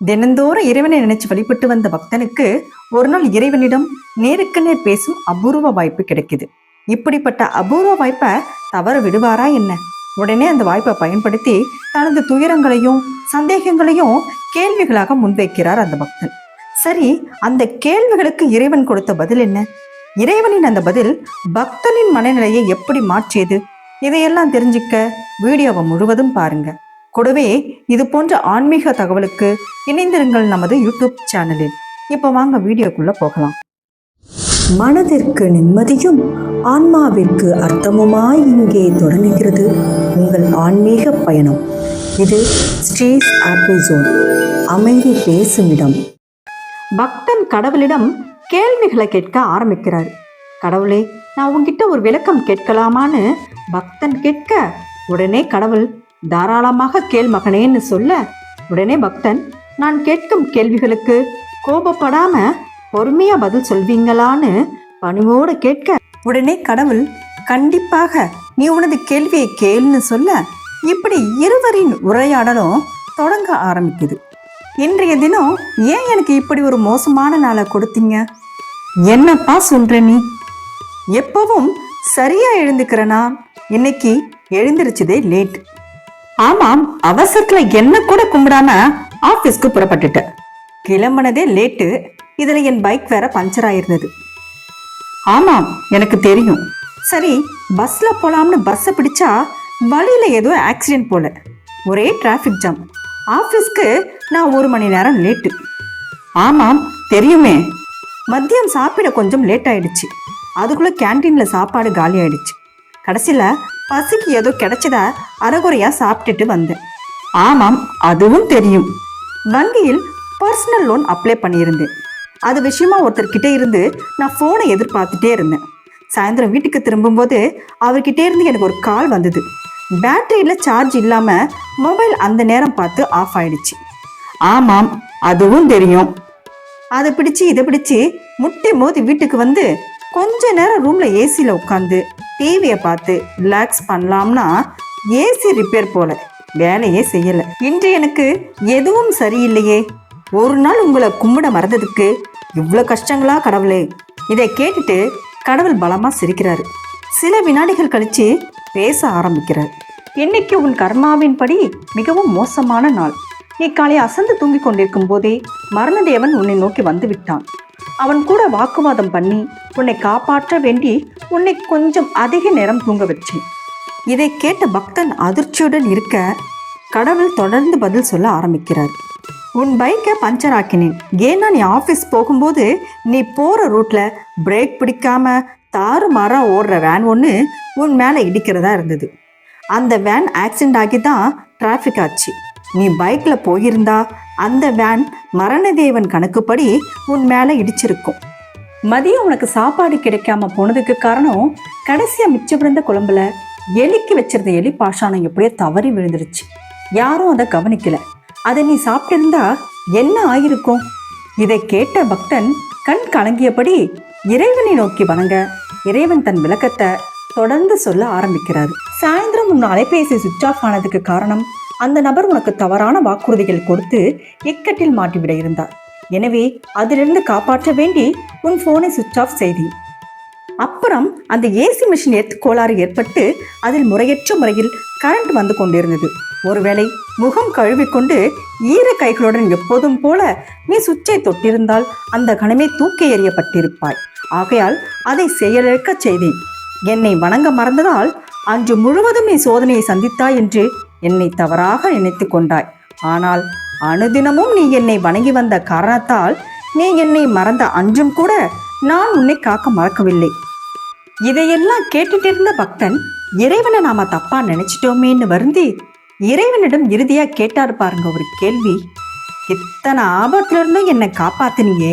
தினந்தோறும் இறைவனை நினைச்சு வழிபட்டு வந்த பக்தனுக்கு ஒரு நாள் இறைவனிடம் நேருக்கு நேர் பேசும் அபூர்வ வாய்ப்பு கிடைக்குது. இப்படிப்பட்ட அபூர்வ வாய்ப்பை தவற விடுவாரா என்ன? உடனே அந்த வாய்ப்பை பயன்படுத்தி தனது துயரங்களையும் சந்தேகங்களையும் கேள்விகளாக முன்வைக்கிறார் அந்த பக்தன். சரி அந்த கேள்விகளுக்கு இறைவன் கொடுத்த பதில் என்ன? இறைவனின் அந்த பதில் பக்தனின் மனநிலையை எப்படி மாற்றியது? இதையெல்லாம் தெரிஞ்சுக்க வீடியோவை முழுவதும் பாருங்கள் கூடவே இது போன்ற ஆன்மீக தகவலுக்கு இணைந்திருங்கள் நமது யூடியூப் சேனலில். இப்போ வாங்க வீடியோக்குள்ள போகலாம். மனதிற்கு நிம்மதியும் ஆன்மாவிற்கு அர்த்தமுமாய் இங்கே தொடங்குகிறது உங்கள் ஆன்மீக பயணம். இது ஸ்ரீஸ் ஆப்பிசோன் அமைதி பேசும் இடம். பக்தன் கடவுளிடம் கேள்விகளை கேட்க ஆரம்பிக்கிறார். கடவுளே நான் உங்ககிட்ட ஒரு விளக்கம் கேட்கலாமான்னு பக்தன் கேட்க உடனே கடவுள் தாராளமாக கேள் மகனேன்னு சொல்ல உடனே பக்தன் நான் கேட்கும் கேள்விகளுக்கு கோபப்படாம பொறுமையா பதில் சொல்வீங்களான்னு பணிவோடு கேட்க உடனே கடவுள் கண்டிப்பாக நீ உனது கேள்வியை கேள்னு சொல்ல இப்படி இருவரின் உரையாடலும் தொடங்க ஆரம்பிக்குது. இன்றைய தினம் ஏன் எனக்கு இப்படி ஒரு மோசமான நாளை கொடுத்தீங்க? என்னப்பா சொல்ற நீ? எப்பவும் சரியா எழுந்துக்கிறனா? இன்னைக்கு எழுந்திருச்சதே லேட். ஆமாம் அவசரத்துல என்ன கூட கும்பிடாம ஆபீஸ்க்கு புறப்பட்டுட்ட. கிளம்புனதே லேட்டு. இதுல என் பைக் வேற பஞ்சர் ஆயிருந்தது. ஆமாம் எனக்கு தெரியும். சரி பஸ்ல போலாம்னு பஸ்ஸை பிடிச்சா வழியில ஏதோ ஆக்சிடென்ட் போல. ஒரே டிராஃபிக் ஜாம் ஆஃபீஸ்க்கு நான் ஒரு மணி நேரம் லேட்டு. ஆமாம் தெரியுமே. மதியம் சாப்பிட கொஞ்சம் லேட் ஆயிடுச்சு. அதுக்குள்ள கேண்டீன்ல சாப்பாடு காலி ஆயிடுச்சு. கடைசியில பசிக்கு ஏதோ கிடைச்சதா அறகுறையா சாப்பிட்டுட்டு வந்தேன். ஆமாம் அதுவும் தெரியும். வங்கியில் பர்சனல் லோன் அப்ளை பண்ணியிருந்தேன். அது விஷயமா ஒருத்தர்கிட்ட இருந்து நான் ஃபோனை எதிர்பார்த்துட்டே இருந்தேன். சாயந்தரம் வீட்டுக்கு திரும்பும்போது அவர்கிட்டே இருந்து எனக்கு ஒரு கால் வந்தது. பேட்டரியில் சார்ஜ் இல்லாமல் மொபைல் அந்த நேரம் பார்த்து ஆஃப் ஆயிடுச்சு. ஆமாம் அதுவும் தெரியும். அதை பிடிச்சு இதை பிடிச்சு முட்டி மோதி வீட்டுக்கு வந்து கொஞ்ச நேரம் ரூம்ல ஏசியில் உட்காந்து டிவியை பார்த்து ரிலாக்ஸ் பண்ணலாம்னா ஏசி ரிப்பேர் போல வேலையே செய்யலை. இன்று எனக்கு எதுவும் சரியில்லையே. ஒரு நாள் உங்களை கும்பிட மறந்ததுக்கு இவ்வளோ கஷ்டங்களா கடவுளே? இதை கேட்டுட்டு கடவுள் பலமாக சிரிக்கிறாரு. சில வினாடிகள் கழித்து பேச ஆரம்பிக்கிறார். இன்னைக்கு உன் கர்மாவின்படி மிகவும் மோசமான நாள். நீ காலை அசந்து தூங்கிக் கொண்டிருக்கும் போதே மரணதேவன் உன்னை நோக்கி வந்து விட்டான். அவன் கூட வாக்குவாதம் பண்ணி உன்னை காப்பாற்ற வேண்டி உன்னை கொஞ்சம் அதிக நேரம் தூங்க வச்சேன். இதை கேட்ட பக்தன் அதிர்ச்சியுடன் இருக்க கடவுள் தொடர்ந்து பதில் சொல்ல ஆரம்பிக்கிறார். உன் பைக்கை பஞ்சர் ஆக்கினேன். ஏன்னா நீ ஆஃபீஸ் போகும்போது நீ போகிற ரூட்டில் பிரேக் பிடிக்காம தாறு மாறாக ஓடுற வேன் ஒன்று உன் மேலே இடிக்கிறதா இருந்தது. அந்த வேன் ஆக்சிடென்ட் ஆகி தான் டிராஃபிக் ஆச்சு. நீ பைக்கில் போயிருந்தா அந்த வேன் மரணதேவன் கணக்குப்படி உன் மேலே இடிச்சிருக்கும். மதியம் உனக்கு சாப்பாடு கிடைக்காம போனதுக்கு காரணம் கடைசியாக மிச்சம் குழம்புல எலிக்கு வச்சிருந்த எலி பாஷானம் எப்படியோ தவறி விழுந்துருச்சு. யாரும் அதை கவனிக்கல. அதை நீ சாப்பிட்டிருந்தா என்ன ஆயிருக்கும்? இதை கேட்ட பக்தன் கண் கலங்கியபடி இறைவனை நோக்கி வணங்க. இறைவன் தன் விளக்கத்தை தொடர்ந்து சொல்ல ஆரம்பிக்கிறார். சாயந்தரம் உன் அலைபேசி சுவிட்ச் ஆஃப் ஆனதுக்கு காரணம் அந்த நபர் உனக்கு தவறான வாக்குறுதிகள் கொடுத்து இக்கட்டில் மாட்டிவிட இருந்தார். எனவே அதிலிருந்து காப்பாற்ற வேண்டி உன் போனை சுவிட்ச் ஆஃப் செய்தி. அப்புறம் அந்த ஏசி மிஷின் எர்த் கோளாறு ஏற்பட்டு அதில் முறையற்ற முறையில் கரண்ட் வந்து கொண்டிருந்தது. ஒருவேளை முகம் கழுவிக்கொண்டு ஈர கைகளுடன் எப்போதும் போல நீ சுவிட்சை தொட்டிருந்தால் அந்த கணமே தூக்கி எறியப்பட்டிருப்பாய். ஆகையால் அதை செயலிழக்க செய்தேன். என்னை வணங்க மறந்ததால் அன்று முழுவதும் நீ சோதனையை சந்தித்தாய் என்று என்னை தவறாக நினைத்து கொண்டாய். ஆனால் அனுதினமும் நீ என்னை வணங்கி வந்த காரணத்தால் நீ என்னை மறந்த அன்றும் கூட நான் உன்னை காக்க மறக்கவில்லை. இதையெல்லாம் கேட்டுட்டு இருந்த பக்தன் இறைவனை நாம தப்பா நினைச்சிட்டோமேன்னு வருந்தி இறைவனிடம் இறுதியா கேட்டாரு பாருங்க ஒரு கேள்வி. இத்தனை ஆபத்துல இருந்தும் என்னை காப்பாத்தினீங்க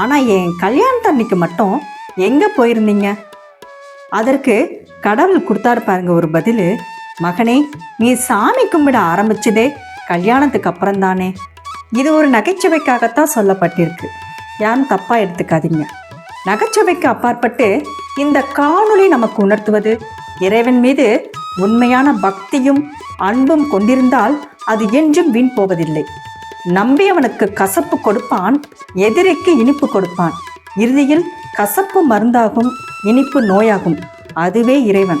ஆனா என் கல்யாணத்தன்னைக்கு மட்டும் எங்க போயிருந்தீங்க? அதற்கு கடவுள் கொடுத்தாரு பாருங்க ஒரு பதில் மகனே நீ சாமி கும்பிட ஆரம்பிச்சதே கல்யாணத்துக்கு அப்புறம் தானே இது ஒரு நகைச்சுவைக்காகத்தான் சொல்லப்பட்டிருக்கு. யாரும் தப்பா எடுத்துக்காதீங்க. நகைச்சுவைக்கு அப்பாற்பட்டு இந்த காணொளி நமக்கு உணர்த்துவது இறைவன் மீது உண்மையான பக்தியும் அன்பும் கொண்டிருந்தால் அது என்றும் வீண் போவதில்லை. நம்பியவனுக்கு கசப்பு கொடுப்பான் எதிரிக்கு இனிப்பு கொடுப்பான். இறுதியில் கசப்பு மருந்தாகும் இனிப்பு நோயாகும். அதுவே இறைவன்.